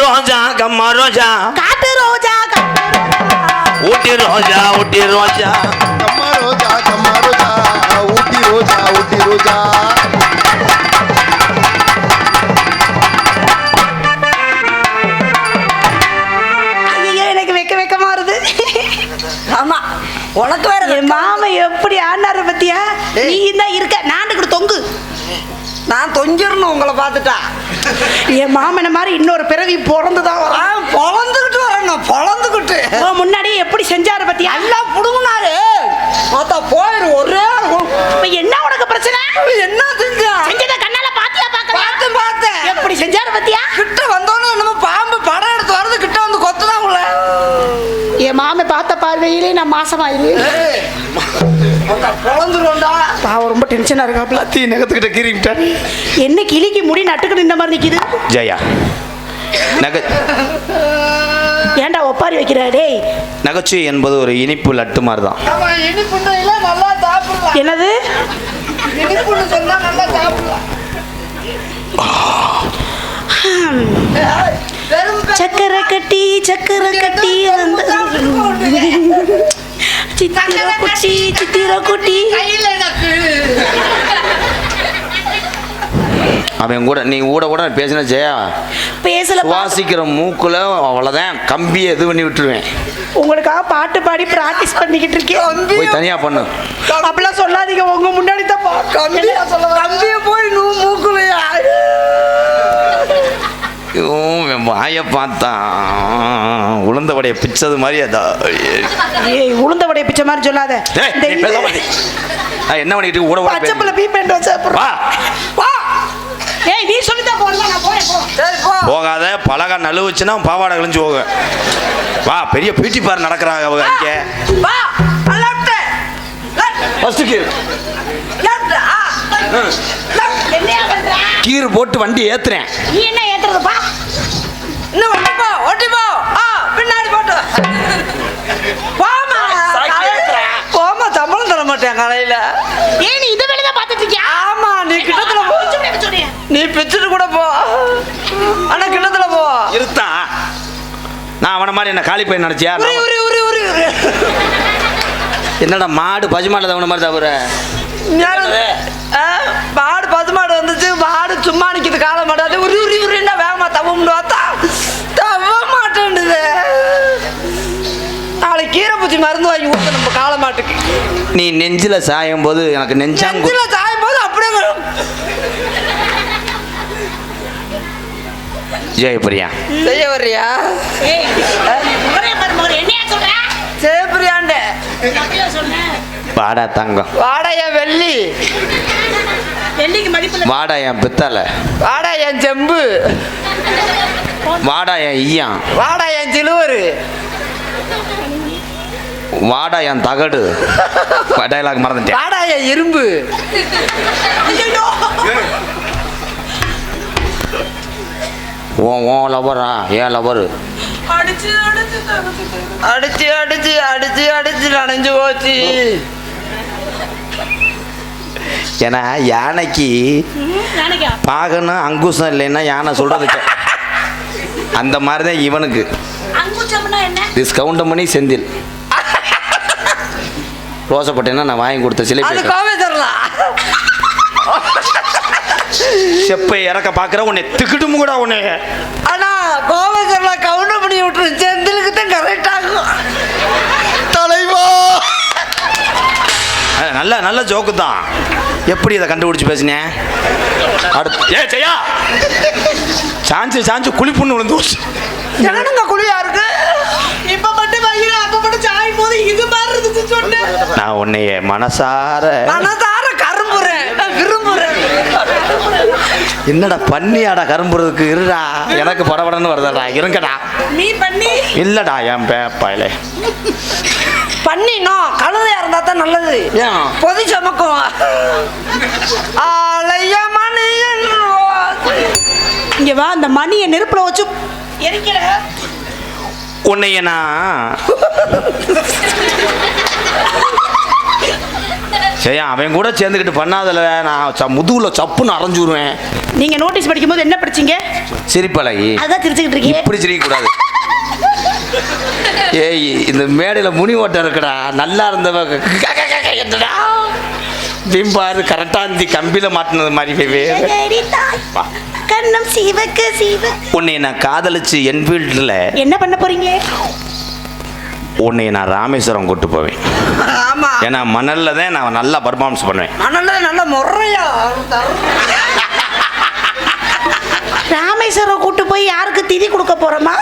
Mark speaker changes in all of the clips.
Speaker 1: ரோஜா கம்மா ரோஜா
Speaker 2: காட்டு ரோஜா.
Speaker 1: ஊட்டி ரோஜா ஊட்டி ரோஜா
Speaker 3: கம்மா ரோஜா கம்மா ரோஜா ஊட்டி ரோஜா ஊட்டி ரோஜா
Speaker 4: ஆமா உனக்கு வேற
Speaker 2: என் மாமா எப்படி ஆனாரு பத்தியா. நீ தான் இருக்க நாண்டுக்கிட்டு தொங்கு.
Speaker 4: நான் தொங்கிடணும் உங்களை பார்த்துட்டா.
Speaker 2: என் மாமனை மாதிரி இன்னொரு பிறவி பிறந்துதான்
Speaker 4: ஆ,
Speaker 2: வரும்
Speaker 4: பொழந்துக்கிட்டு வரணும் பொழந்துக்கிட்டு
Speaker 2: உன் முன்னாடியே எப்படி செஞ்சாரு பத்தியா?
Speaker 4: எல்லாம் புடுங்கினாரு. மொத்த போயிரு ஒரே
Speaker 2: என்ன உனக்கு பிரச்சனை?
Speaker 4: என்ன செஞ்சா?
Speaker 2: செஞ்சத கண்ணால பாத்தியா பாக்கல
Speaker 4: பார்த்து பார்த்தேன்
Speaker 2: எப்படி செஞ்சாரு பத்தியா?
Speaker 4: கிட்ட வந்தோன்னு நம்ம பாம்பு படம் எடுத்து வரது கிட்ட வந்து கொத்துதான் உள்ள
Speaker 2: என் மாம பார்த்த பார்வையிலே நான் மாசமாயிரு
Speaker 4: பொழந்துருவோண்டா
Speaker 2: பாவம் ரொம்ப டென்ஷனா இருக்காப்ல
Speaker 1: தீ நகத்துக்கிட்ட கீறிவிட்டார்
Speaker 2: என்ன கிளிக்கு முடி நட்டுக்கிட்டு இந்த மாதிரி நிக்குது?
Speaker 1: ஜெயா நகை.
Speaker 2: ஏன்டா ஒப்பாரி வைக்கிற? டேய்.
Speaker 1: நகைச்சுவை என்பது ஒரு இனிப்பு லட்டு மாதிரி தான்
Speaker 2: என்னது?
Speaker 4: இனிப்புன்னு
Speaker 2: சக்கரை கட்டி சக்கரை கட்டி வந்து சித்திர குச்சி சித்திர குட்டி
Speaker 1: அவன் கூட நீ கூட கூட பேசின ஜெயா.
Speaker 2: பேசல
Speaker 1: சுவாசிக்கிற மூக்குல அவ்வளோதான் கம்பியை இது பண்ணி விட்டுருவேன்.
Speaker 2: உங்களுக்காக பாட்டு பாடி பிராக்டிஸ் பண்ணிக்கிட்டு இருக்கேன்.
Speaker 1: போய் தனியா பண்ணு.
Speaker 2: அப்படிலாம் சொல்லாதீங்க. உங்க முன்னாடி தான்
Speaker 4: கம்பியா சொல்ல கம்பிய போய் நூ மூக்குலையா?
Speaker 1: ஐயோ, இவன் வாயை பார்த்தான் உளுந்த வடைய பிச்சது மாதிரி அதா
Speaker 2: ஏய் உளுந்த வடைய பிச்சை மாதிரி சொல்லாத.
Speaker 1: என்ன பண்ணிட்டு கூட கூட
Speaker 2: பச்சை பிள்ளை
Speaker 1: பேசு.
Speaker 2: பீ பேண்ட் வச்சா அப்புறம்.
Speaker 1: வா.
Speaker 2: வா. ஏய் நீ சொல்லிதான் போறதா நான் போறேன் போ.
Speaker 4: சரி போ.
Speaker 1: போகாத பலகா நழுவுச்சுன்னா பாவாடை கழிஞ்சு போக. வா பெரிய பியூட்டி பார் நடக்கிறாங்க அவங்க இங்கே.
Speaker 4: வா. Left left
Speaker 1: first gear
Speaker 4: left ஆ.
Speaker 2: என்னையா பண்ற
Speaker 1: கீர் போட்டு வண்டி ஏத்துறேன்.
Speaker 2: நீ என்ன ஏத்துறதுப்பா
Speaker 4: இன்னும் போ ஒட்டி போ. ஆ பின்னாடி போட்டு போமா போமா சம்பளம் தர மாட்டேன் கடையில
Speaker 2: ஏய் நீ இத வேலை தான் பாத்துட்டு இருக்கியா?
Speaker 4: ஆமா நீ கிட்டத்துல போ. நீ பிச்சுட்டு கூட போ. ஆனா கிட்டத்துல போ.
Speaker 1: இருத்தான் நான் அவன மாதிரி என்ன காலி பையன் நினைச்சியா?
Speaker 4: உரி உரி உரி உரி. உரி
Speaker 1: என்னடா மாடு பசுமாடு தவண மாதிரி தவிர
Speaker 4: யாரு? ஆ, மாடு பசுமாடு வந்துச்சு மாடு சும்மா நிக்குது கால மாட்டாது உரி உரி உரின்னா வேகமா தவம்னு பார்த்தா தவ மாட்டேன்டுது நாளைக்கு கீரை பூச்சி மருந்து வாங்கி ஊத்த நம்ம கால மாட்டுக்கு
Speaker 1: நீ நெஞ்சில சாயும் போது எனக்கு நெஞ்சாங்கு
Speaker 4: நெஞ்சில சாயும் போது அப்படியே வரும்.
Speaker 1: ஜெயபிரியா
Speaker 2: அப்படியே சொன்னேன்
Speaker 1: வாடா தங்கம்.
Speaker 4: வாடைய வெள்ளி?
Speaker 1: வாடா என் பித்தளை.
Speaker 4: வாடா என் செம்பு.
Speaker 1: வாடா என் ஈயம்
Speaker 4: வாடா என் சிலுவரு.
Speaker 1: வாடா என் தகடு. டைலாக் மறந்துட்டேன்.
Speaker 4: வாடா என் இரும்பு.
Speaker 1: ஓ ஓ லவரா ஏன் லவரு
Speaker 4: அடிச்சு அடிச்சு. அடிச்சு அடிச்சு அடிச்சு அடிச்சு நனைஞ்சு போச்சு.
Speaker 1: ஏன்னா யானைக்கு பாகனும் அங்குசம் இல்லைன்னா யானை சொல்றதுக்கு. அந்த மாதிரி தான் இவனுக்கு டிஸ்கவுண்ட் பண்ணி செந்தில். ரோசப்பட்டேன்னா நான் வாங்கி கொடுத்த சிலை செப்பை இறக்க பார்க்குற உன்னை திக்கிட்டும் கூட உன்னை.
Speaker 4: ஆனா கோவை கவுண்டர் பண்ணி விட்டுரு செந்திலுக்கு தான் கரெக்ட் ஆகும்.
Speaker 3: தலைவா
Speaker 1: அஹ், நல்ல நல்ல ஜோக்கு தான். எப்படி இதை கண்டுபிடிச்சு பேசினேன் அடுத்து. ஏ செய்யா சாஞ்சு சாஞ்சு குளிப்புன்னு விழுந்து போச்சு.
Speaker 4: என்னங்க குழியா இருக்கு? இப்ப மட்டும் வயிறு அப்ப மட்டும் சாயும் போது இது மாதிரி இருந்துச்சு சொன்னேன்.
Speaker 1: நான் உன்னைய மனசார
Speaker 4: மனதார கரும்புறேன். நான் விரும்புறேன்.
Speaker 1: என்னடா பண்ணியாடா கரும்புறதுக்கு? இருடா. எனக்கு படபடன்னு வருதடா. இருங்கடா.
Speaker 2: நீ பண்ணி.
Speaker 1: இல்லடா என் பேப்பாயிலே
Speaker 4: பண்ணினோம். கழுதையா தான் நல்லது. பொதி சமக்கும். ஆலய மணியன்
Speaker 2: இங்க வா அந்த மணியை நெருப்புல வச்சு எரிக்கிற
Speaker 1: உன்னைய நான் சரி அவன் கூட சேர்ந்துக்கிட்டு பண்ணாதல. நான் ச- முதுகுல சப்புன்னு அரைஞ்சு விடுவேன்
Speaker 2: நீங்க நோட்டீஸ் படிக்கும்போது என்ன படிச்சீங்க?
Speaker 1: சிரிப்பழகி.
Speaker 2: அதான் சிரிச்சுக்கிட்டு இருக்கீங்க.
Speaker 1: இப்படி சிரிக்கக்கூடாது. ஏய் இந்த மேடையில் முனி ஓட்டம் இருக்குடா. நல்லா இருந்தவ என்னடா? பிம்பாரு கரெக்டாக இந்த கம்பியில் மாட்டினது மாதிரி.
Speaker 2: கண்ணம் சிவக்கு சிவ.
Speaker 1: உன்னை நான் காதலிச்சு என் வீட்டில்
Speaker 2: என்ன பண்ண போறீங்க
Speaker 1: உன்னை நான் ராமேஸ்வரம் கூட்டு போவேன். ஏன்னா மணல்ல தான் நான் நல்லா பர்ஃபார்மன்ஸ் பண்ணுவேன்.
Speaker 4: மணல்ல நல்ல முறையா
Speaker 2: ராமேஸ்வரம் கூட்டு போய் யாருக்கு திதி கொடுக்க போறோமா?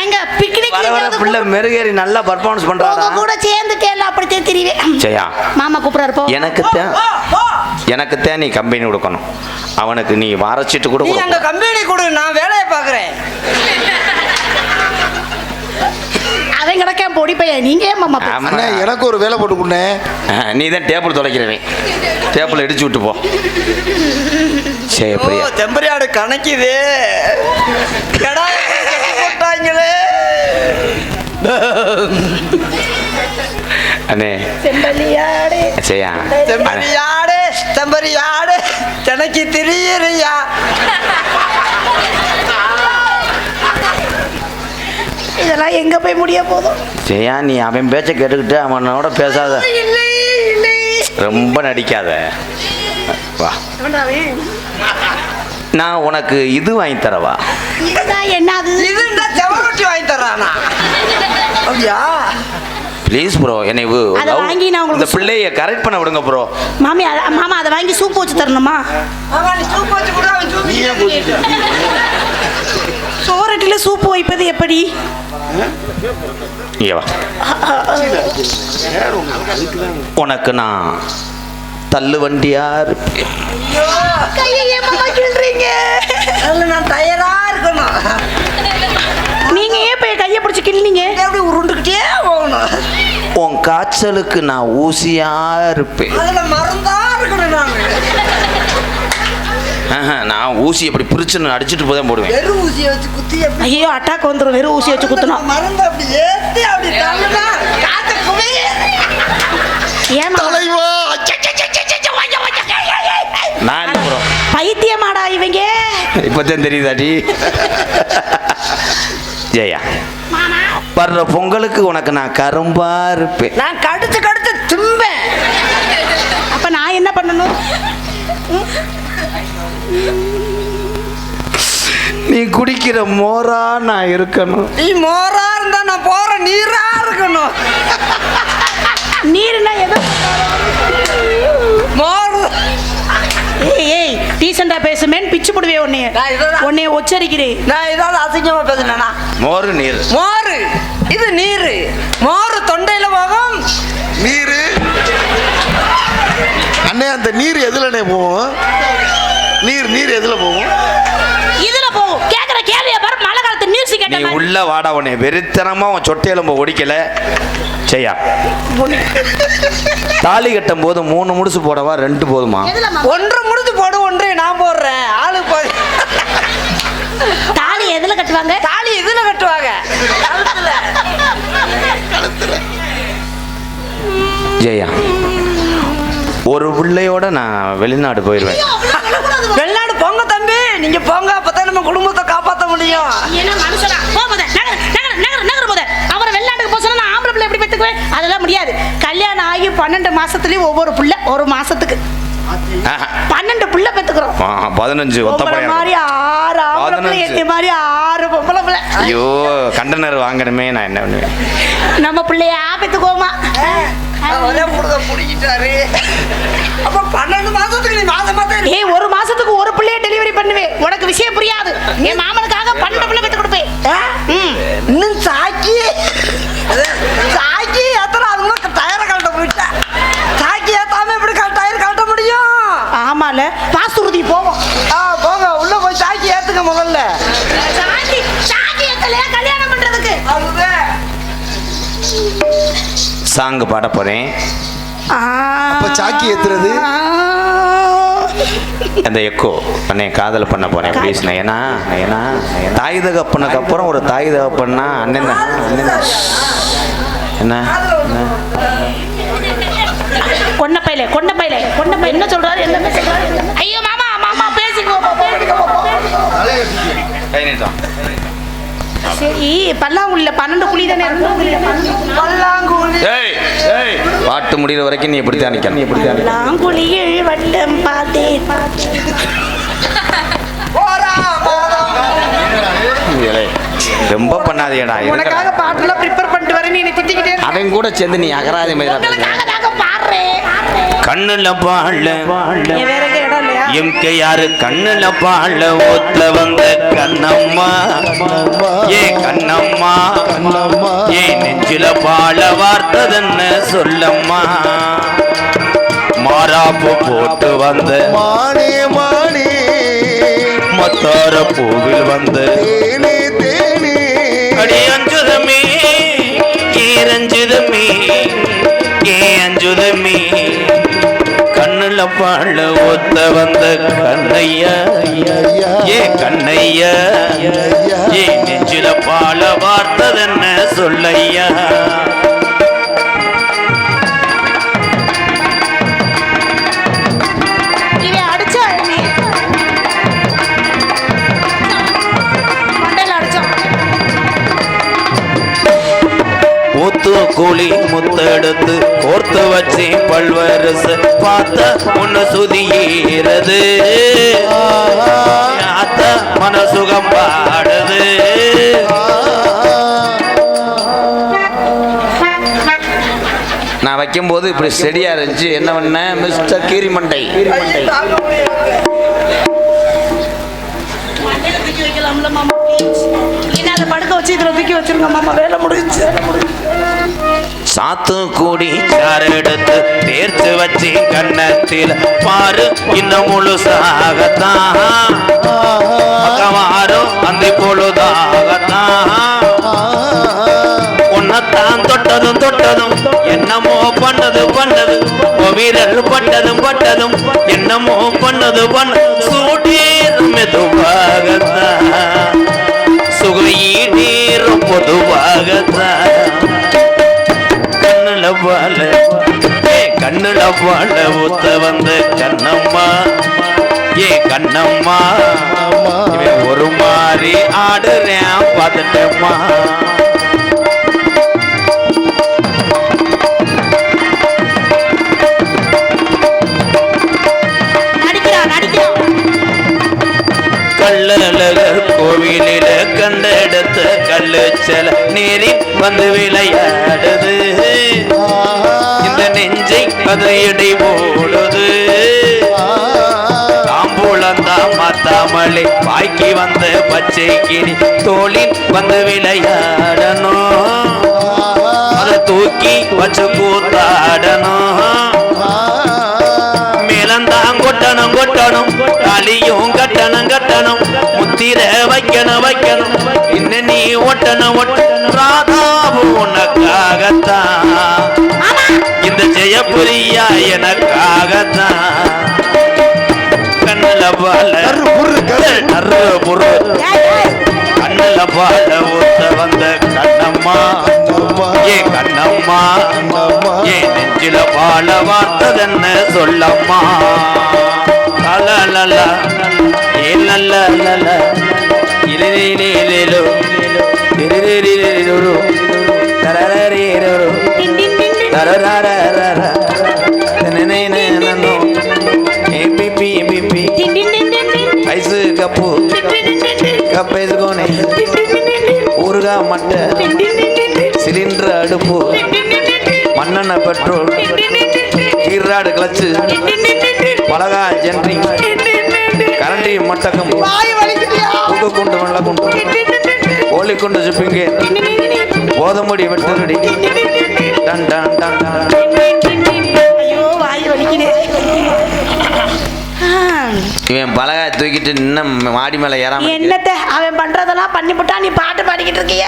Speaker 2: எங்க பிக்னிக்
Speaker 1: பிள்ளை மெருகேறி நல்லா பர்ஃபார்மன்ஸ் பண்ணுறாடா
Speaker 2: உங்க கூட சேர்ந்துட்டேன் அப்படித்தான் திரிவேன்
Speaker 1: ஜெயா
Speaker 2: மாமா கூப்பிடுறாரு போ.
Speaker 1: எனக்கு தான் எனக்கு தான் நீ கம்பெனி கொடுக்கணும். அவனுக்கு நீ வாரச்சிட்டு கூட
Speaker 4: நீ அங்க கம்பெனி கொடு நான் வேலையை பாக்குறேன்
Speaker 2: அவன் கிடக்க பொடி பையன். நீங்க ஏன் மாமா
Speaker 3: எனக்கு ஒரு வேலை போட்டு கொடுண்ணே.
Speaker 1: நீ தான் டேபிள் துடைக்கிறவன். டேபிள் இடிச்சு விட்டு போ. சரி பிரியா.
Speaker 4: செம்பரியாடு கணக்குது. போட்டாங்களே.
Speaker 1: அண்ணே.
Speaker 2: செம்பலியாடே
Speaker 1: சரியா
Speaker 4: செம்பரியாடு செம்பரியாடு. எனக்கு தெரியறியா?
Speaker 2: இதெல்லாம் எங்க போய் முடிய போதும்?
Speaker 1: ஜெயா நீ அவன் பேச்சை கேட்டுக்கிட்டு அவனோட பேசாத. ரொம்ப நடிக்காத. வா. நான் உனக்கு இது வாங்கி தரவா?
Speaker 2: என்னது?
Speaker 4: இதுண்டா செவரொட்டி வாங்கி தர்றானா? அப்படியா?
Speaker 1: ப்ளீஸ் ப்ரோ என்னை
Speaker 2: அதை வாங்கி நான் உங்களுக்கு
Speaker 1: இந்த பிள்ளைய கரெக்ட் பண்ண விடுங்க ப்ரோ
Speaker 2: மாமி அத- மாமா அதை வாங்கி சூப் வச்சு தரணுமா?
Speaker 4: சூப் வச்சு கூட சூப்
Speaker 2: சோரட்டில சூப்பு வைப்பது எப்படி?
Speaker 1: இங்கே வா. உனக்கு நான் தள்ளு வண்டியா
Speaker 4: நான் தயாரா இருக்கணும்.
Speaker 2: நீங்க ஏன் போய் கையை பிடிச்சி கிள்னீங்க
Speaker 4: எப்படி உருண்டுக்கிட்டே போகணும்?
Speaker 1: உன் காய்ச்சலுக்கு நான் ஊசியா இருப்பேன்.
Speaker 4: மருந்தா இருக்கணும் நான்.
Speaker 1: ஆஹா, நான் ஊசி அப்படி பிரிச்சுன்னு அடிச்சுட்டு போதான் போடுவேன்.
Speaker 4: வெறும் ஊசியை வச்சு குத்தி
Speaker 2: ஐயோ அட்டாக் வந்துடும் வெறும் ஊசி வச்சு குத்தணும்
Speaker 4: மருந்து அப்படி ஏத்தி அப்படி தள்ளுனா காத்த குவையே
Speaker 2: ஏன் மாமா?
Speaker 3: தலைவா
Speaker 1: நான் ப்ரோ
Speaker 2: பைத்தியமாடா இவங்க.
Speaker 1: இப்போதான் தெரியுதாடி? ஜெயா வர்ற பொங்கலுக்கு உனக்கு நான் கரும்பா இருப்பேன்.
Speaker 4: நான் கடிச்சு கடிச்சு தும்பேன்.
Speaker 2: அப்ப நான் என்ன பண்ணணும்?
Speaker 1: நீ குடிக்கிற மோரா நான் இருக்கணும்.
Speaker 4: நீ மோரா இருந்தா நான் போற நீரா இருக்கணும்.
Speaker 2: நீர்னா எது?
Speaker 4: மோர்
Speaker 2: ஏய் ஏய் டீசெண்டா பேசுமேன் பிச்சு போடுவே உன்னைய. உன்னைய உச்சரிக்கிறேன்
Speaker 4: நான் ஏதாவது அசிங்கமா பேசுனேனா?
Speaker 1: மோரு நீர்.
Speaker 4: மோரு. இது நீரு. மோரு தொண்டையில போகும்.
Speaker 3: நீரு. அண்ணே அந்த நீர் எதுலண்ணே போகும்? நீர் நீர் எதுல போகும்?
Speaker 2: இதுல போகும். கேக்குற கேள்விய பாரு மழை காலத்து நியூஸ்
Speaker 1: நீ
Speaker 2: கேட்ட மாதிரி.
Speaker 1: உள்ள வாடா உன்னை வெறித்தனமா உன் சொட்டையெலும்ப ஒடிக்கல. செய்யா தாலி கட்டும் போது மூணு முடிச்சு போடவா ரெண்டு போதுமா?
Speaker 4: ஒன்று முடிச்சு போடு ஒன்று நான் போடுறேன். ஆளு போய்
Speaker 2: தாலி எதுல கட்டுவாங்க?
Speaker 4: தாலி இதுல கட்டுவாங்க. கழுத்துல.
Speaker 1: ஜெயா. ஒரு பிள்ளையோட நான் வெளிநாடு போயிடுவேன்
Speaker 4: வெளிநாடு போங்க தம்பி. நீங்க போங்க அப்பதான் நம்ம குடும்பத்தை காப்பாத்த முடியும்.
Speaker 2: என்ன மனுஷனா? போ முத நகர் நகர் நகர் நகர் முத அவரை வெளிநாட்டுக்கு போக சொன்னா நான் ஆம்பளை பிள்ளை எப்படி பெற்றுக்குவேன்? அதெல்லாம் முடியாது. கல்யாணம் ஆகி பன்னெண்டு மாசத்துலயும் ஒவ்வொரு பிள்ளை ஒரு மாசத்துக்கு. பன்னெண்டு பிள்ளை பெத்துக்கிறோம்
Speaker 1: பதினஞ்சு
Speaker 2: மாதிரி ஆறு ஆம்பளை. என்னை மாதிரி ஆறு பொம்பளை பிள்ளை.
Speaker 1: ஐயோ கண்டனர் வாங்கணுமே நான் என்ன பண்ணுவேன்?
Speaker 2: நம்ம பிள்ளைய பெத்துக்கோமா
Speaker 4: ஒரே புடுத புடிக்கிட்டாரு. அப்ப பன்னெண்டு மாசத்துக்கு நீ மாசம் மாசம்
Speaker 2: ஏய் ஒரு மாசத்துக்கு ஒரு பிள்ளைய டெலிவரி பண்ணுவேன் உனக்கு விஷயம் புரியாது. என் மாமனுக்காக பன்னெண்டு பிள்ளை பெத்து கொடுப்பேன். ம்.
Speaker 4: இன்னும் சாக்கி
Speaker 1: சாங்கு பாட போறேன்.
Speaker 3: அப்ப சாக்கி ஏத்துறது?
Speaker 1: அந்த எக்கோ அண்ணே காதல் பண்ண போறேன் ப்ளீஸ் நயனா நயனா நயனா. தாய் தகப்பனுக்கு அப்புறம் ஒரு தாய் தகப்பன்னா அண்ணன் என்ன என்ன?
Speaker 2: கொண்ட பையில கொண்ட பையில கொண்ட பையில. என்ன சொல்றாரு என்ன சொல்றாரு ஐயோ மாமா மாமா பேசிக்கோ பேசிக்கோ
Speaker 1: கை நீட்டம்
Speaker 2: சரி பல்லாங்குழில பன்னெண்டு குழி தானே இருக்கும்?
Speaker 1: பாட்டு முடிகிற வரைக்கும் நீ இப்படி தான் நிற்க நீ இப்படி தான்
Speaker 2: பல்லாங்குழியில் வட்டம்.
Speaker 1: ரொம்ப பண்ணாதேடா
Speaker 4: உனக்காக பாட்டுலாம் ப்ரிப்பேர் பண்ணிட்டு வரேன் நீ திட்டிக்கிட்டே.
Speaker 1: அவன் கூட சேர்ந்து நீ அகராதி மாதிரி கண்ணுல பாழ
Speaker 4: நீ வேற எங்க இடம் இல்லையா
Speaker 1: எம்கே யாரு கண்ணுல பாழ ஓத்த வந்த கண்ணம்மா. ஏ கண்ணம்மா. ஏ நெஞ்சில பாழ வார்த்ததுன்னு சொல்லம்மா. மாறாப்பு போட்டு வந்த
Speaker 3: மானே மானே.
Speaker 1: மத்தார பூவில் வந்த
Speaker 3: தேனே தேனே.
Speaker 1: அடி அஞ்சுதமே ஏ ரஞ்சுதமே ஏ அஞ்சுதமே பாழ ஒத்த வந்த கண்ணையா? ஏ கண்ணையா? ஏ நெஞ்சில பாழ வார்த்ததென்ன சொல்லையா? பல்வரசு பார்த்த உன்னை சுதியேறது. ஆத்த மனசுகம் பாடுது. நான் வைக்கும்போது இப்படி செடியா இருந்துச்சு. என்ன பண்ண? மிஸ்டர் கீரிமண்டை.
Speaker 2: இல்லைன்னா அதை படுக்க வச்சு இதுல தூக்கி வச்சிருங்க மாமா
Speaker 1: சாத்து கூடி சாறு எடுத்து தேர்த்து வச்சு கண்ணத்தில் பாரு இன்னும் முழுசாகத்தான். பக்கமாறும் அந்த பொழுதாகத்தான். உன்னத்தான் தொட்டதும் தொட்டதும் என்னமோ பண்ணது பண்ணது. உன் வீரல் பட்டதும் பட்டதும் என்னமோ பண்ணது. பண்ண சூடீரும் மெதுவாகத்தான் சுகையீரும் பொதுவாகத்தான். பால ஊத்த வந்த கண்ணம்மா? ஏ கண்ணம்மா ஒரு மாதிரி ஆடுறேன் பார்த்துட்டேம்மா. கள்ளழகர் கோவிலில கண்ட இடத்த கல்லு செல நீரில் வந்து விளையாடுது. இந்த நெஞ்சை அது இடை போடுது தாம்பூலந்தான் மாத்தாமலே பாய்க்கு வந்த பச்சை கிளி தோளில் வந்து விளையாடணும். அதை தூக்கி வச்சு கூத்தாடணும். மேலந்தான் கொட்டணும் கொட்டணும். தாலியும் கட்டணும் கட்டணும். முத்திர வைக்கணும் வைக்கணும். இன்ன நீ ஒட்டணும் ஒட்டணும். ராதாவு உனக்காகத்தான். இந்த ஜெயபுரியா எனக்காகத்தான். கண்ணுல பால
Speaker 3: கரு புரு கரு.
Speaker 1: நறு
Speaker 2: ஏய்.
Speaker 1: கண்ணுல பால ஊத்த வந்த கண்ணம்மா. ஏ கண்ணம்மா. ஏ நெஞ்சில பால வார்த்ததென்ன சொல்லம்மா. அலலல ஏ நல்ல இலையிலேலோ திருதிரிலோ தரரேரோ தரரரரர
Speaker 2: நனனனனோ ஏபிபி
Speaker 1: ஏபிபி ஐஸ் கப்பு. கப்பேஸ்கோனே ஊருகா
Speaker 2: மட்டை. சிலிண்டர் அடுப்பு? மண்ணெண்ண பெட்ரோல்
Speaker 1: ஈராடு கிளச்சு?
Speaker 2: பலகா ஜென்ரி கரண்டி மட்டக்கம்
Speaker 1: புது குண்டு
Speaker 2: வெள்ள குண்டு கோழி குண்டு சிப்பிங்க?
Speaker 1: போதமுடி வெட்டரடி?
Speaker 2: டன் டன் டன் டன். ஐயோ வாய் வலிக்குது.
Speaker 1: இவன் பலகா தூக்கிட்டு இன்னும் மாடி மேல ஏறாம.
Speaker 2: என்னத்த? அவன் பண்றதெல்லாம் பண்ணிவிட்டா நீ பாட்டு பாடிக்கிட்டு இருக்கிய?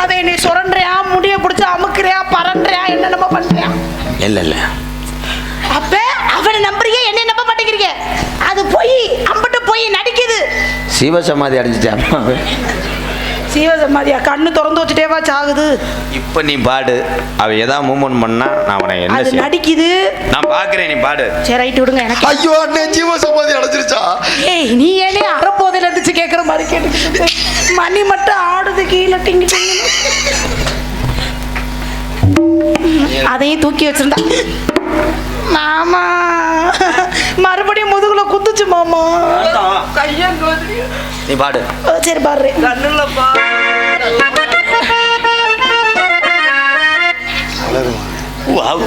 Speaker 2: அவன் நீ சுரண்டுறியா? முடிய பிடிச்சி அமுக்குறியா? பறண்டுறியா என்னென்னமோ பண்றியா?
Speaker 1: இல்ல இல்ல.
Speaker 2: அப்ப அவனை நம்புறீங்க என்ன நம்ப மாட்டேங்கிறீங்க? அது போய் அம்பிட்டு போய் நடிக்குது.
Speaker 1: சிவசமாதி அடைஞ்சிட்டான்
Speaker 2: சீவசமாதியா கண்ணு திறந்து வச்சுட்டேவா சாகுது.
Speaker 1: இப்போ நீ பாடு. அவ ஏதாவது மூவ்மெண்ட் பண்ணா நான் அவனை என்ன
Speaker 2: அது
Speaker 1: செய்ய
Speaker 2: நடிக்குது.
Speaker 1: நான் பாக்குறேன் நீ பாடு.
Speaker 2: சரி ரைட்டு விடுங்க எனக்கு
Speaker 3: ஐயோ அண்ணே ஜீவ சமாதி அடைச்சிருச்சா
Speaker 2: ஏய் நீ ஏனே அறப்போதையில இருந்துச்சு கேட்குற மாதிரி கேட்டுக்கிட்டு மணி மட்டும் ஆடுது கீழே டிங்கி டிங்கி அதையும் தூக்கி வச்சிருந்தா மாமா. மறுபடியும் முதுகுல குத்துச்சு மாமா.
Speaker 1: நீ பாடு.
Speaker 2: சரி
Speaker 4: பாடுறேன். வாவ்.